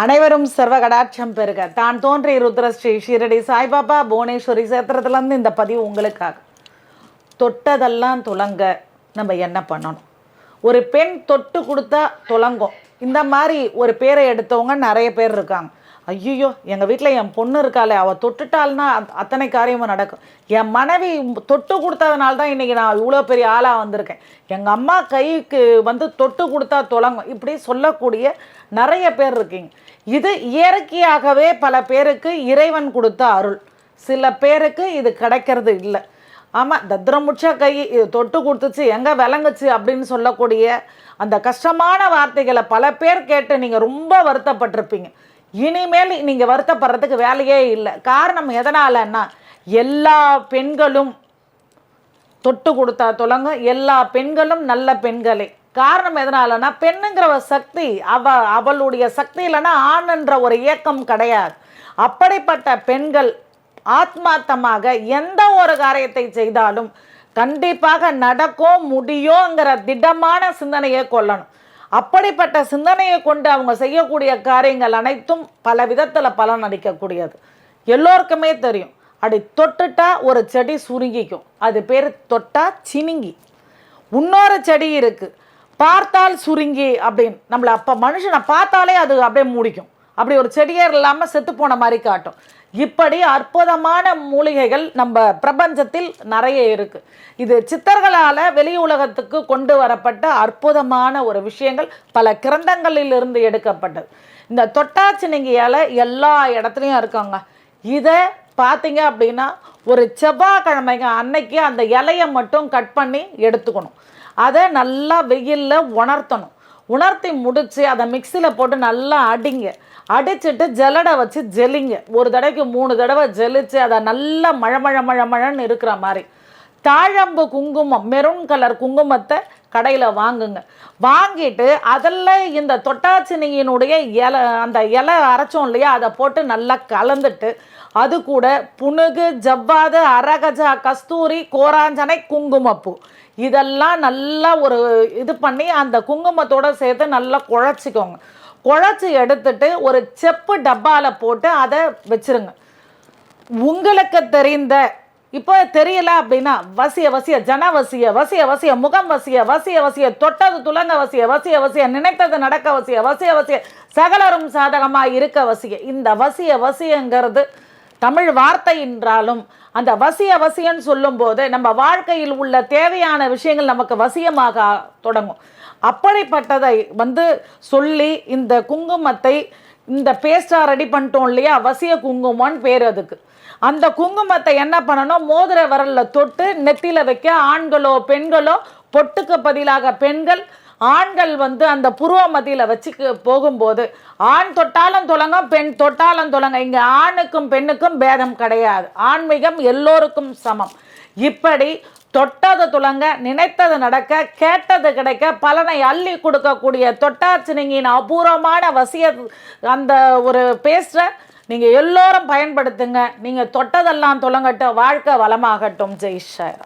அனைவரும் சர்வ கடாட்சம் பெருக தான் தோன்றிய ருத்ரஸ்ரீ ஷீரடி சாய்பாபா புவனேஸ்வரி சேத்திரத்துலேருந்து இந்த பதிவு உங்களுக்காக. தொட்டதெல்லாம் துலங்க நம்ம என்ன பண்ணணும்? ஒரு பெண் தொட்டு கொடுத்தா துலங்கும். இந்த மாதிரி ஒரு பேரை எடுத்தவங்க நிறைய பேர் இருக்காங்க. ஐயோ எங்கள் வீட்டில் என் பொண்ணு இருக்காளே அவள் தொட்டுட்டாள்னா அத்- அத்தனை காரியமும் நடக்கும். என் மனைவி தொட்டு கொடுத்ததுனால தான் இன்றைக்கி நான் இவ்வளோ பெரிய ஆளாக வந்திருக்கேன். எங்கள் அம்மா கைக்கு வந்து தொட்டு கொடுத்தா தொலங்கும். இப்படி சொல்லக்கூடிய நிறைய பேர் இருக்கீங்க. இது இயற்கையாகவே பல பேருக்கு இறைவன் கொடுத்த அருள். சில பேருக்கு இது கிடைக்கிறது இல்லை. ஆமாம் தத்ரமுட்ச கை இது தொட்டு கொடுத்துச்சு எங்கே விளங்குச்சு அப்படின்னு சொல்லக்கூடிய அந்த கஷ்டமான வார்த்தைகளை பல பேர் கேட்டு நீங்கள் ரொம்ப வருத்தப்பட்டிருப்பீங்க. இனிமேல் நீங்கள் வருத்தப்படுறதுக்கு வேலையே இல்லை. காரணம் எதனாலன்னா எல்லா பெண்களும் தொட்டு கொடுத்தா தொடங்க எல்லா பெண்களும் நல்ல பெண்களே. காரணம் எதனாலனா பெண்ணுங்கிற ஒரு சக்தி அவ அவளுடைய சக்தி இல்லைன்னா ஆண்ன்ற ஒரு இயக்கம் கிடையாது. அப்படிப்பட்ட பெண்கள் ஆத்மார்த்தமாக எந்த ஒரு காரியத்தை செய்தாலும் கண்டிப்பாக நடக்கும் முடியுங்கிற திடமான சிந்தனையை கொள்ளணும். அப்படிப்பட்ட சிந்தனையை கொண்டு அவங்க செய்யக்கூடிய காரியங்கள் அனைத்தும் பல விதத்தில் பலன் அளிக்கக்கூடியது. எல்லோருக்குமே தெரியும். அப்படி தொட்டுட்டா ஒரு செடி சுருங்கிக்கும். அது பேர் தொட்டா சினுங்கி. இன்னொரு செடி இருக்குது பார்த்தால் சுருங்கி அப்படின்னு. நம்மளை அப்போ மனுஷனை பார்த்தாலே அது அப்படியே மூடிக்கும். அப்படி ஒரு செடியே இல்லாமல் செத்து போன மாதிரி காட்டும். இப்படி அற்புதமான மூலிகைகள் நம்ம பிரபஞ்சத்தில் நிறைய இருக்குது இது சித்தர்களால் வெளி உலகத்துக்கு கொண்டு வரப்பட்ட அற்புதமான ஒரு விஷயங்கள் பல கிரந்தங்களில் இருந்து எடுக்கப்பட்டது. இந்த தொட்டாச்சினிங்கி இலை எல்லா இடத்துலையும் இருக்காங்க. இதை பார்த்தீங்க அப்படின்னா ஒரு செவ்வாய்க்கிழமைங்க அன்னைக்கு அந்த இலையை மட்டும் கட் பண்ணி எடுத்துக்கணும். அதை நல்லா வெயிலில் உணர்த்தணும். உணர்த்தி முடித்து அதை மிக்சியில் போட்டு நல்லா அடிங்க. அடிச்சிட்டு ஜல்லடை வச்சு ஜெலிங்க. ஒரு தடவைக்கு மூணு தடவை ஜெலிச்சு அதை நல்லா மழை மழை மழை மழைன்னு இருக்கிற மாதிரி. தாழம்பு குங்குமம் மெரூன் கலர் குங்குமத்தை கடையில் வாங்குங்க. வாங்கிட்டு அதில் இந்த தொட்டாச்சினியினுடைய இலை அந்த இலை அரைச்சோம் இல்லையா அதை போட்டு நல்லா கலந்துட்டு அது கூட புனுகு ஜவ்வாது அரகஜா கஸ்தூரி கோராஞ்சனை குங்குமப்பூ. இதெல்லாம் நல்லா ஒரு இது பண்ணி அந்த குங்குமத்தோடு சேர்த்து நல்லா குழச்சிக்கோங்க. குழச்சி எடுத்துட்டு ஒரு செப்பு டப்பாவில் போட்டு அதை வச்சிருங்க. உங்களுக்கு தெரிந்த இப்போ தெரியல அப்படின்னா வசிய வசிய ஜன வசிய வசிய வசிய முகம் வசிய வசிய வசிய தொட்டது துலங்க வசிய வசிய வசிய நினைத்தது நடக்க வசிய வசிய வசிய சகலரும் சாதகமாக இருக்க வசிய. இந்த வசிய வசியங்கிறது தமிழ் வார்த்தை என்றாலும் அந்த வசிய வசியன்னு சொல்லும்போது நம்ம வாழ்க்கையில் உள்ள தேவையான விஷயங்கள் நமக்கு வசியமாக தொடங்கும். அப்படிப்பட்டதை வந்து சொல்லி இந்த குங்குமத்தை இந்த பேஸ்டாக ரெடி பண்ணிட்டோம் இல்லையா? அவசிய குங்குமம்னு பேர் அதுக்கு. அந்த குங்குமத்தை என்ன பண்ணணும்? மோதிர விரலில் தொட்டு நெத்தியில் வைக்க ஆண்களோ பெண்களோ பொட்டுக்கு பதிலாக பெண்கள் ஆண்கள் வந்து அந்த புருவ மத்தியில் வச்சுக்கு போகும்போது ஆண் தொட்டாலும் தொலங்க பெண் தொட்டாலும் தொடங்க இங்கே ஆணுக்கும் பெண்ணுக்கும் பேதம் கிடையாது. ஆன்மீகம் எல்லோருக்கும் சமம். இப்படி தொட்டது துலங்க நினைத்தது நடக்க கேட்டது கிடைக்க பலனை அள்ளி கொடுக்கக்கூடிய தொட்டாச்சினிங்கின் அபூர்வமான வசிய அந்த ஒரு பேஸ்ட்டை நீங்கள் எல்லோரும் பயன்படுத்துங்க. நீங்கள் தொட்டதெல்லாம் துளங்கட்டும் வாழ்க்கை வளமாகட்டும். ஜெய் ஷாயிரா